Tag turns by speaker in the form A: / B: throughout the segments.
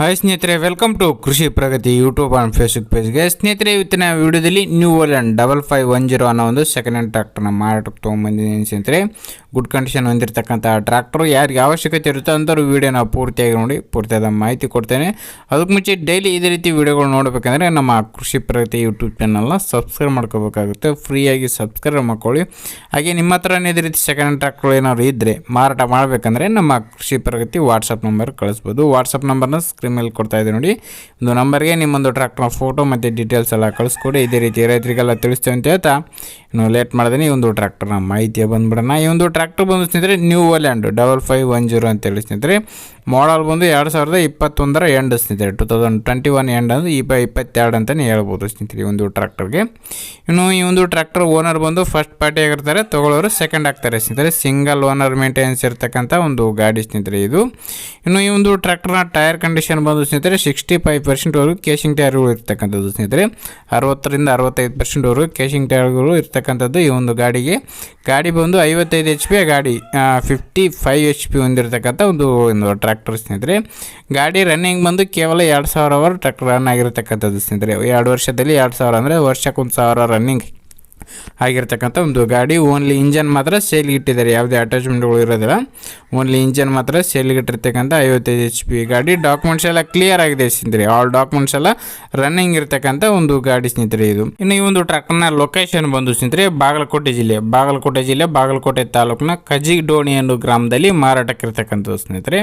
A: Hi ಸ್ನೇಹಿತರೆ welcome to Krishi Pragati YouTube and Facebook ಪೇಜ್ಗೆ ಸ್ನೇಹಿತರೆ ಇವತ್ತಿನ ವಿಡಿಯೋದಲ್ಲಿ new Holland double five one zero ಅನ್ನೋ ಒಂದು ಸೆಕೆಂಡ್ ಹ್ಯಾಂಡ್ ಟ್ರ್ಯಾಕ್ಟರ್ನ ಮಾರಾಟಕ್ಕೆ ತೊಗೊಂಬಂದಿದ್ದೀನಿ ಸ್ನೇಹಿತರೆ. ಗುಡ್ ಕಂಡೀಷನ್ ಹೊಂದಿರತಕ್ಕಂಥ ಟ್ರ್ಯಾಕ್ಟರ್ ಯಾರಿಗೆ ಅವಶ್ಯಕತೆ ಇರುತ್ತೋ ಅಂಥವ್ರು ವೀಡಿಯೋನ ಪೂರ್ತಿಯಾಗಿ ನೋಡಿ, ಪೂರ್ತಿಯಾದ ಮಾಹಿತಿ ಕೊಡ್ತೇನೆ. ಅದಕ್ಕೆ ಮುಂಚೆ ಡೈಲಿ ಇದೇ ರೀತಿ ವೀಡಿಯೋಗಳು ನೋಡಬೇಕಂದ್ರೆ ನಮ್ಮ ಕೃಷಿ ಪ್ರಗತಿ ಯೂಟ್ಯೂಬ್ ಚಾನಲ್ನ ಸಬ್ಸ್ಕ್ರೈಬ್ ಮಾಡ್ಕೋಬೇಕಾಗುತ್ತೆ. ಫ್ರೀಯಾಗಿ ಸಬ್ಸ್ಕ್ರೈಬ್ ಮಾಡ್ಕೊಳ್ಳಿ. ಹಾಗೆ ನಿಮ್ಮ ಹತ್ರನೇ ಇದೇ ರೀತಿ ಸೆಕೆಂಡ್ ಹ್ಯಾಂಡ್ ಟ್ರ್ಯಾಕ್ಟರ್ ಏನಾದ್ರು ಇದ್ದರೆ ಮಾರಾಟ ಮಾಡಬೇಕಂದ್ರೆ ನಮ್ಮ ಕೃಷಿ ಪ್ರಗತಿ ವಾಟ್ಸಪ್ ನಂಬರ್ ಕಳಿಸ್ಬೋದು. ವಾಟ್ಸಪ್ ನಂಬರ್ನ ಸ್ಕ್ರೀನ್ ಮೇಲೆ ಕೊಡ್ತಾ ಇದೆ ನೋಡಿ. ಒಂದು ನಂಬರ್ಗೆ ನಿಮ್ಮೊಂದು ಟ್ರ್ಯಾಕ್ಟರ್ ಫೋಟೋ ಮತ್ತು ಡೀಟೇಲ್ಸ್ ಎಲ್ಲ ಕಳಿಸ್ಕೊಡಿ. ಇದೇ ರೀತಿ ರೈತರಿಗೆಲ್ಲ ತಿಳಿಸ್ತೇವೆ ಅಂತ ಹೇಳ್ತಾ. ಇನ್ನು ಲೇಟ್ ಮಾಡಿದ್ರೆ ಈ ಒಂದು ಟ್ರ್ಯಾಕ್ಟರ್ನ ಮಾಹಿತಿ ಬಂದ್ಬಿಡೋಣ. ಈ ಒಂದು ಟ್ರ್ಯಾಕ್ಟರ್ ಬಂದು ಸ್ನೇಹಿತರೆ new land double five one zero ಅಂತೇಳಿ ಸ್ನೇಹಿತರೆ. ಮಾಡಲ್ ಬಂದು ಎರಡು ಸಾವಿರದ ಇಪ್ಪತ್ತೊಂದರ ಎಂಡ್ ಸ್ನೇಹಿತರೆ. Two thousand twenty one end ಅಂದರೆ ಇಪ್ಪ ಇಪ್ಪತ್ತೆರಡು ಅಂತಲೇ ಹೇಳ್ಬೋದು ಸ್ನೇಹಿತರೆ ಈ ಒಂದು ಟ್ರ್ಯಾಕ್ಟರ್ಗೆ. ಇನ್ನು ಈ ಒಂದು ಟ್ರ್ಯಾಕ್ಟರ್ ಓನರ್ ಬಂದು ಫಸ್ಟ್ ಪಾರ್ಟಿ ಆಗಿರ್ತಾರೆ. ತಗೊಳ್ಳೋರು ಸೆಕೆಂಡ್ ಆಗ್ತಾರೆ ಸ್ನೇಹಿತರೆ. ಸಿಂಗಲ್ ಓನರ್ ಮೇಂಟೆನೆನ್ಸ್ ಇರ್ತಕ್ಕಂಥ ಒಂದು ಗಾಡಿ ಸ್ನೇಹಿತರೆ ಇದು. ಇನ್ನು ಈ ಒಂದು ಟ್ರ್ಯಾಕ್ಟರ್ನ ಟೈರ್ ಕಂಡೀಷನ್ ಬಂದು ಸ್ನೇಹಿತರೆ ಸಿಕ್ಸ್ಟಿ ಫೈವ್ ಪರ್ಸೆಂಟ್ವರೆಗೂ ಕೇಶಿಂಗ್ ಟೈರ್ಗಳು ಇರ್ತಕ್ಕಂಥದ್ದು ಸ್ನೇಹಿತರೆ. ಅರವತ್ತರಿಂದ ಅರವತ್ತೈದು ಪರ್ಸೆಂಟ್ವರೆಗೂ ಕೇಶಿಂಗ್ ಟೈರ್ಗಳು ಇರ್ತಕ್ಕಂಥದ್ದು ಈ ಒಂದು ಗಾಡಿಗೆ. ಗಾಡಿ ಬಂದು ಐವತ್ತೈದು ಎಚ್ ಪಿ ಗಾಡಿ ಫಿಫ್ಟಿ ಫೈವ್ ಎಚ್ ಪಿ ಹೊಂದಿರತಕ್ಕಂಥ ಒಂದು ಒಂದು ಟ್ರ್ಯಾಕ್ಟರ್ ಸ್ನೇಹಿತರೆ. ಗಾಡಿ ರನ್ನಿಂಗ್ ಬಂದು ಕೇವಲ ಎರಡು ಸಾವಿರ ಅವರ್ ಟ್ರ್ಯಾಕ್ಟರ್ ರನ್ ಆಗಿರತಕ್ಕಂಥದ್ದು ಸ್ನೇಹಿತರೆ. ಎರಡು ವರ್ಷದಲ್ಲಿ ಎರಡು ಸಾವಿರ ಅಂದರೆ ವರ್ಷಕ್ಕೊಂದು ಸಾವಿರ ರನ್ನಿಂಗ್ ಆಗಿರ್ತಕ್ಕಂಥ ಒಂದು ಗಾಡಿ ಓನ್ಲಿ ಇಂಜನ್ ಮಾತ್ರ ಸೇಲ್ಗೆ ಇಟ್ಟಿದ್ದಾರೆ. ಯಾವುದೇ ಅಟ್ಯಾಚ್ಮೆಂಟ್ಗಳು ಇರೋದಿಲ್ಲ. ಓನ್ಲಿ ಇಂಜನ್ ಮಾತ್ರ ಸೇಲ್ಗೆ ಇಟ್ಟಿರ್ತಕ್ಕಂಥ ಐವತ್ತೈದು ಎಚ್ ಪಿ ಗಾಡಿ. ಡಾಕ್ಯುಮೆಂಟ್ಸ್ ಎಲ್ಲ ಕ್ಲಿಯರ್ ಆಗಿದೆ ಸ್ನೇಹಿತರೆ. ಆಲ್ ಡಾಕ್ಯುಮೆಂಟ್ಸ್ ಎಲ್ಲ ರನ್ನಿಂಗ್ ಇರ್ತಕ್ಕಂಥ ಒಂದು ಗಾಡಿ ಸ್ನೇಹಿತರೆ ಇದು. ಇನ್ನು ಈ ಒಂದು ಟ್ರಕ್ನ ಲೊಕೇಶನ್ ಬಂದು ಸ್ನೇಹಿತರೆ, ಬಾಗಲಕೋಟೆ ಜಿಲ್ಲೆ. ಬಾಗಲಕೋಟೆ ಜಿಲ್ಲೆ, ಬಾಗಲಕೋಟೆ ತಾಲೂಕಿನ ಕಜಿಡೋಣಿ ಅನ್ನೋ ಗ್ರಾಮದಲ್ಲಿ ಮಾರಾಟಕ್ಕಿರ್ತಕ್ಕಂಥದ್ದು ಸ್ನೇಹಿತರೆ.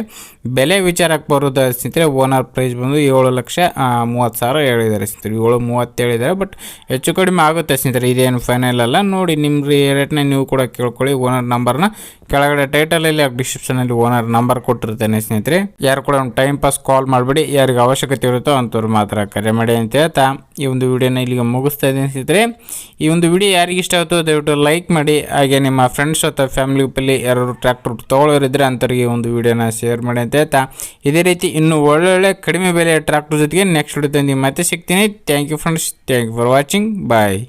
A: ಬೆಲೆ ವಿಚಾರಕ್ಕೆ ಬರೋದ ಸ್ನೇಹಿತರೆ. ಓನರ್ ಪ್ರೈಸ್ ಬಂದು ಏಳು ಲಕ್ಷ ಮೂವತ್ತು ಸಾವಿರ ಹೇಳಿದ್ದಾರೆ ಸ್ನೇಹಿತರೆ. ಏಳು, ಮೂವತ್ತು ಹೇಳಿದ್ದಾರೆ ಬಟ್ ಹೆಚ್ಚು ಕಡಿಮೆ ಆಗುತ್ತೆ ಸ್ನೇಹಿತರೆ. ಇದೇನು ಫೈನಲ್ ಅಲ್ಲ. ನೋಡಿ ನಿಮ್ಮ ರೇಟ್ನ ನೀವು ಕೂಡ ಕೇಳ್ಕೊಳ್ಳಿ. ಓನರ್ ನಂಬರ್ನ ಕೆಳಗಡೆ ಟೈಟಲಲ್ಲಿ ಡಿಸ್ಕ್ರಿಪ್ಷನಲ್ಲಿ ಓನರ್ ನಂಬರ್ ಕೊಟ್ಟಿರ್ತೇನೆ ಸ್ನೇಹಿತರೆ. ಯಾರು ಕೂಡ ಟೈಮ್ ಪಾಸ್ ಕಾಲ್ ಮಾಡಬೇಡಿ. ಯಾರಿಗೆ ಅವಶ್ಯಕತೆ ಇರುತ್ತೋ ಅಂಥವ್ರು ಮಾತ್ರ ಕರೆ ಮಾಡಿ ಅಂತ ಹೇಳ್ತಾ ಈ ಒಂದು ವಿಡಿಯೋನ ಇಲ್ಲಿಗೆ ಮುಗಿಸ್ತಾ ಇದ್ದೀನಿ ಸ್ನೇಹಿತರೆ. ಈ ಒಂದು ವಿಡಿಯೋ ಯಾರಿಗೆ ಇಷ್ಟ ಆಗುತ್ತೋ ದಯವಿಟ್ಟು ಲೈಕ್ ಮಾಡಿ. ಹಾಗೆ ನಿಮ್ಮ ಫ್ರೆಂಡ್ಸ್ ಅಥವಾ ಫ್ಯಾಮಿಲಿ ಪಲ್ಲಿ ಯಾರು ಟ್ರ್ಯಾಕ್ಟರ್ ತೊಗೊಳ್ಳೋರಿದ್ರೆ ಅಂಥವ್ರಿಗೆ ಒಂದು ವಿಡಿಯೋನ ಶೇರ್ ಮಾಡಿ ಅಂತ ಹೇಳ್ತಾ. ಇದೇ ರೀತಿ ಇನ್ನು ಒಳ್ಳೊಳ್ಳೆ ಕಡಿಮೆ ಬೆಲೆಯ ಟ್ರ್ಯಾಕ್ಟರ್ ಜೊತೆಗೆ ನೆಕ್ಸ್ಟ್ ವಿಡಿಯೋ ನಿಮ್ಮ ಮತ್ತೆ ಸಿಗ್ತೀನಿ. Thank you friends thank you for watching bye